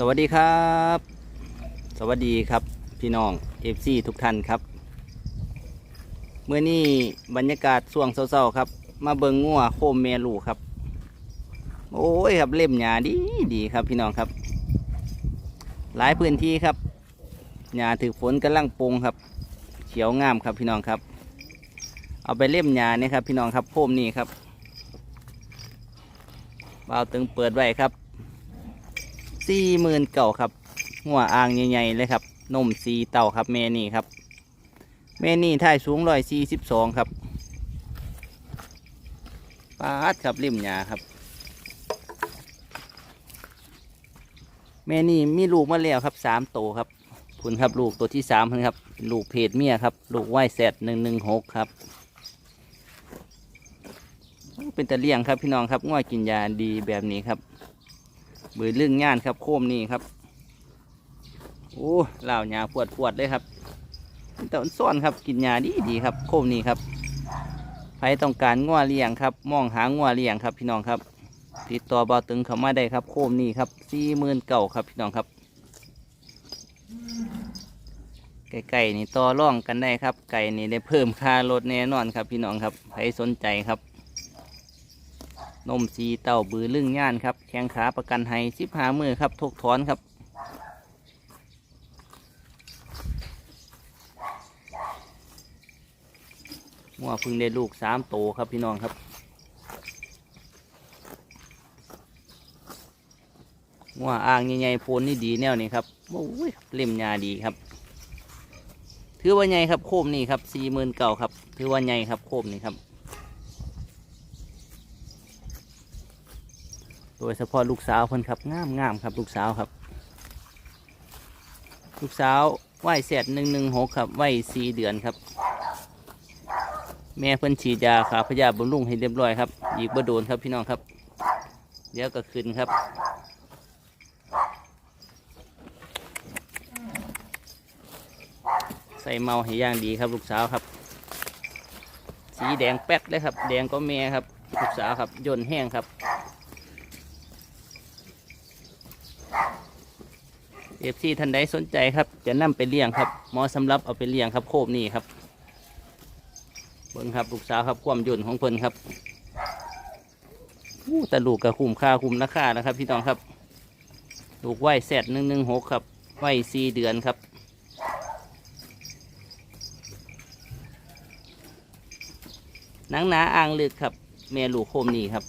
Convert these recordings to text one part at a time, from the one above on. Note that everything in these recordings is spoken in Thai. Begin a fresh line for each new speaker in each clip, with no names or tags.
สวัสดีครับ สวัสดีครับพี่น้องเอฟซีทุกท่านครับ เมื่อนี้บรรยากาศช่วงเศร้าๆครับ มาเบิงงัวโคมเมลูครับ โอ้ยครับเล่มหยาดีดีครับพี่น้องครับ หลายพื้นที่ครับหญ้าถือฝนกำลังปงครับ เขียวงามครับพี่น้องครับ เอาไปเล่มหญ้านี่ครับ พี่น้องครับโคมนี่ครับเบาตึงเปิดไว้ครับ สี่หมื่นเก่าครับหัวอ่างใหญ่ๆเลยครับนมสีเต่าครับเมนี่ครับ เมนี่ท่ายสูงร้อยสี่สิบสองครับปาดครับริมหยาครับ เมนี่มีลูกมาแล้วครับสามโตวครับคุณครับลูกตัวที่สามครับ ลูกเพศเมียครับ ลูกไหวแซดหนึ่งหนึ่งหกครับเป็นตะเลียงครับพี่น้องครับง่อยกินยาดีแบบนี้ครับ บือเรื่องงานครับ โคมนี่ครับโอ้เหล่าหยาปวดปวดเลยครับแต่มันซ่อนครับกินยาดีดีครับ โคมนี่ครับใครต้องการงัวเลี้ยงครับ มองหางัวเลี้ยงครับ พี่น้องครับ ติดต่อเบาตึงเขามาได้ครับ โคมนี่ครับสี่หมื่นเก่าครับพี่น้องครับไก่ๆนี่ต่อร่องกันได้ครับ ไก่นี่ได้เพิ่มค่ารถแน่นอนครับ พี่น้องครับใครสนใจครับ นมสีเต่าบือลึ่งย่านครับแข้งขาประกันให้สิบหามือครับทกถอนครับงัวพึ่งได้ลูกสามโตครับพี่น้องครับงัวอ่างใหญ่ๆโพนนี่ดีแนวนี้ครับโอ้ยเล่มยาดีครับ ถือว่าใหญ่ครับโคมนี่ครับสี่หมื่นเก่าครับ ถือว่าใหญ่ครับโคมนี่ครับ โดยเฉพาะลูกสาวเพิ่นครับงามงามครับ ลูกสาวครับ ลูกสาวไหวเศษหนึ่งหนึ่งหกครับไหวสี่เดือนครับ แม่เพิ่นฉีดยาขาพยาบำรุงให้เรียบร้อยครับ อีกบ่โดนครับพี่น้องครับ เดี๋ยวก็ขึ้นครับใส่เมาให้ย่างดีครับลูกสาวครับ สีแดงแป๊ดเลยครับ แดงก็แม่ครับ ลูกสาวครับย่นแห้งครับ อฟซีท่านใดสนใจครับ จะนำไปเลี้ยงครับหมอสำหรับเอาไปเลี้ยงครับโคบนี่ครับเบิ่งครับลูกสาวครับความยุ่นของเพิ่นครับอู้แต่ลูกกับคุ้มค่าคุ้มราคานะครับ พี่น้องครับ ลูกไหวแสดหนึ่งหนึ่งหกครับไหวสี่เดือนครับหนังหนาอ่างลึกครับ แม่ลูกโคมนี่ครับ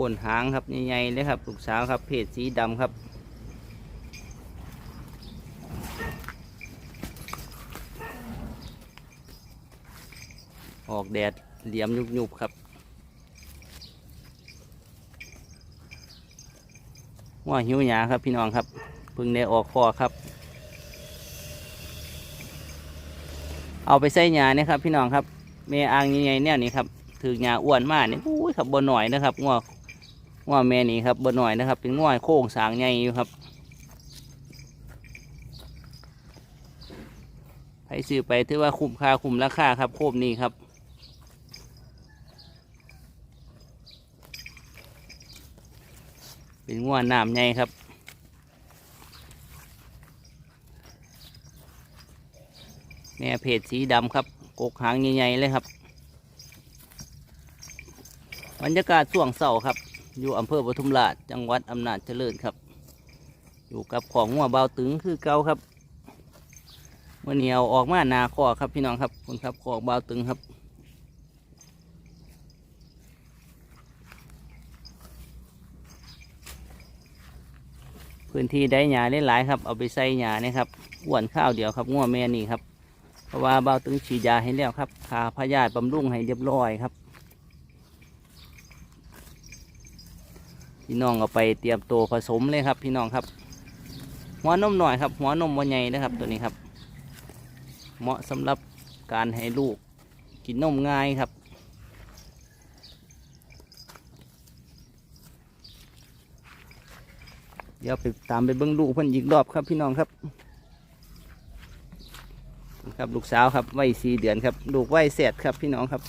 คนหางครับใหญ่ๆเลยครับลูกสาวครับเพศสีดำครับออกแดดเหลี่ยมยุบๆครับว่าหิวหยาครับพี่น้องครับเพึ่งได้ออกคอครับ เอาไปใส่หยาเนี่ยครับ พี่น้องครับเมอ่างใหญ่ๆเนี่ยนี่ครับถือหยาอ้วนมากนี่อุ้ยครับบนหน่อยนะครับงัว งัวแม่นี่ครับบนหน่อยนะครับ เป็นงัวโค้งสางใหญ่อยู่ครับใครซื้อไปถือว่าคุ้มค่าคุ้มราคาครับ โคมนี่ครับเป็นงัวน้ำใหญ่ครับแม่เพจสีดำครับกกหางใหญ่ๆเลยครับ บรรยากาศช่วงเสาร์ครับ อยู่อำเภอปทุมราชจังหวัดอำนาจเจริญครับ อยู่กับของงัวเบาตึงคือเก่าครับเมื่อเหนียวออกมานาคอครับพี่น้องครับคุณครับของเบาตึงครับพื้นที่ได้หญ้าได้หลายครับ เอาไปใส่หญ้านี่ครับอ้วนข้าวเดียวครับงัวแม่นี่ครับ เพราะว่าเบาตึงฉีดยาให้แล้วครับคาพยาธิบำรุงให้เรียบร้อยครับ พี่น้องเอาไปเตรียมตัวผสมเลยครับ พี่น้องครับ หัวนมหน่อยครับ หัวนมวันใหญ่นะครับตัวนี้ครับ เหมาะสำหรับการให้ลูกกินนมง่ายครับ เดี๋ยวไปตามไปเบิ้งลูกเพิ่นอีกรอบครับพี่น้องครับครับลูกสาวครับวัยสี่เดือนครับ ลูกวัยเศษครับพี่น้องครับ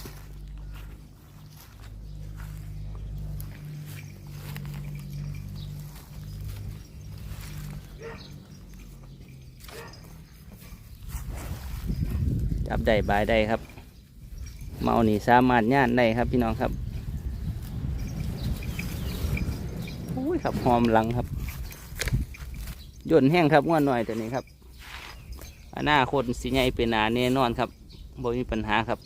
ได้บายได้ครับ เมาหนีสามารถย่านได้ครับพี่น้องครับโอ้ยครับหอมหลังครับย่นแห้งครับง่วนหน่อยแตัวนี้ครับอนาคตสิใหญ่เป็นหนาแน่นอนครับบ่มีปัญหาครับ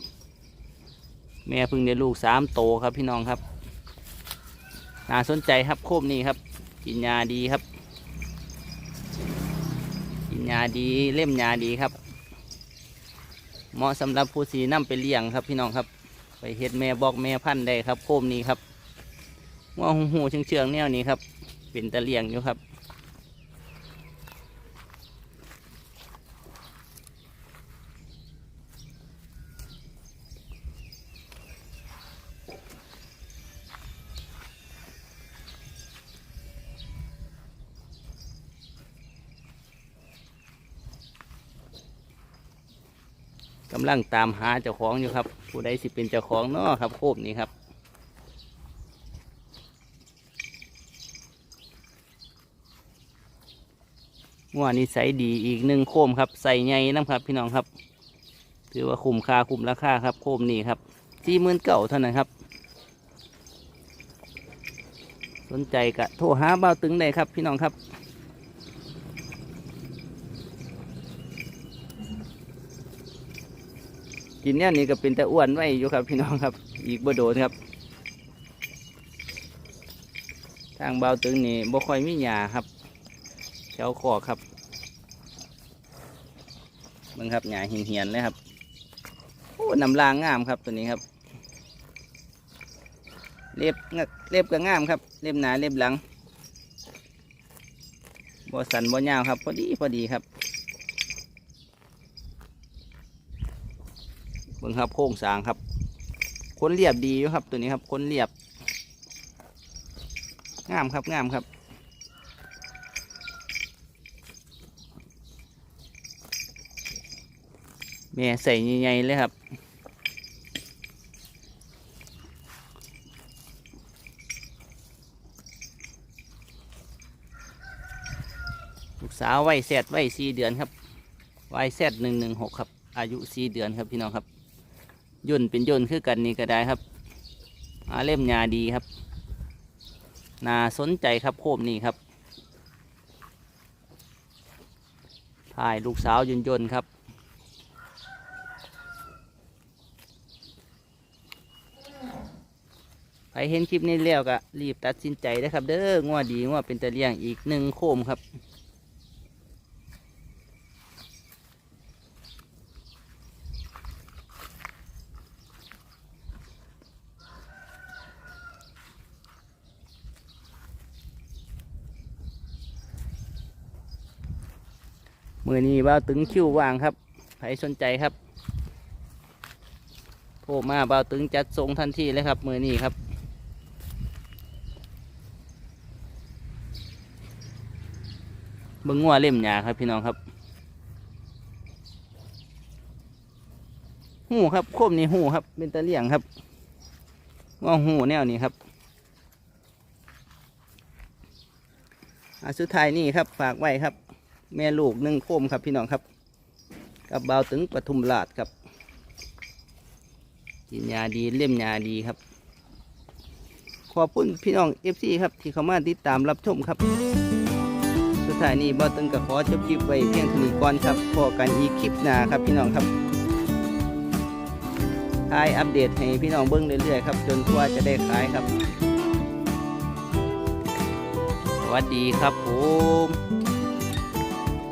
แม่พิ่งได้ลูกสามโตครับพี่น้องครับน่าสนใจครับโคมนี้ครับ กินยาดีครับ กินยาดีเล่มยาดีครับ เหมาะสำหรับผู้สีน้ำไปเลี้ยงครับพี่น้องครับ ไปเฮ็ดแม่บอกแม่พันธุ์ได้ครับโคมนี้ครับว่าหูหูเชิงเชิงแนวนี้ครับ เป็นตะเลียงอยู่ครับ กำลังตามหาเจ้าของอยู่ครับ ผู้ใดสิเป็นเจ้าของเนาะครับโคบนี้ครับงัวนี้ใสยดีอีกหนึ่งโคมครับ ใส่ใหญ่น้ำครับ พี่น้องครับ ถือว่าคุ้มค่าคุ้มราคาครับ โคมนี้ครับสี่หมื่นเก่าเท่านั้นครับ สนใจกะโทรหาเบ้าตึงได้ครับ พี่น้องครับ กินเนี่ยนี่ก็เป็นแต่อ้วนไว้อยู่ครับพี่น้องครับ อีกบ่โดนครับ ทางเบาตึงนี่บ่ค่อยมีหญ้าครับแถวคอครับมึงครับหญ้าเหียนๆเลยครับโอ้น้ำลางงามครับตัวนี้ครับ เล็บงะเล็บก็งามครับ เล็บหนาเล็บหลังบ่สันบ่ยาวครับ พอดีพอดีครับ บิ่งครับโค้งสางครับคนเรียบดีอยู่ครับ ตัวนี้ครับคนเรียบงามครับงามครับ แม่ใส่ใหญ่ๆเลยครับลูกสาววัยแซดวัยสี่เดือนครับวัยแซดหนึ่งหนึ่งหกครับ อายุสี่เดือนครับพี่น้องครับ ย่นเป็นย่นคือกันนี่ก็ได้ครับอาเล่มยาดีครับน่าสนใจครับโคมนี่ครับถ่ายลูกสาวย่นย่นครับใครเห็นคลิปนี้แล้วก็รีบตัดสินใจนะครับ เด้องัวดีงัวเป็นตะเลียงอีกหนึ่งโคมครับ มือนี้บ่าวตึงคิ้วว่างครับใครสนใจครับโทรมาบ่าวตึงจัดส่งทันทีเลยครับ มือนี้ครับเบิ้งงัวเล่มหยาครับพี่น้องครับหูครับโคมนี่หูครับ เป็นตะเลี่ยงครับว่าหูแนวนี้ครับอะสุดท้ายนี่ครับฝากไว้ครับ แม่ลูกหนึ่งโคมครับพี่น้องครับ กับเบาวถึงปทุมราชครับกินยาดีเล่มยาดีครับ ขอบคุณพี่น้องเอฟซีครับ ที่เข้ามาติดตามรับชมครับสุดท้ายนี้เบาวตึงกับขอจบคลิปไว้เพียงเท่านี้ก่อนครับพอกันอีกคลิปหน้าครับพี่น้องครับทายอัปเดตให้พี่น้องเบิ้งเรื่อยๆครับจนกว่าจะได้ขายครับ สวัสดีครับผม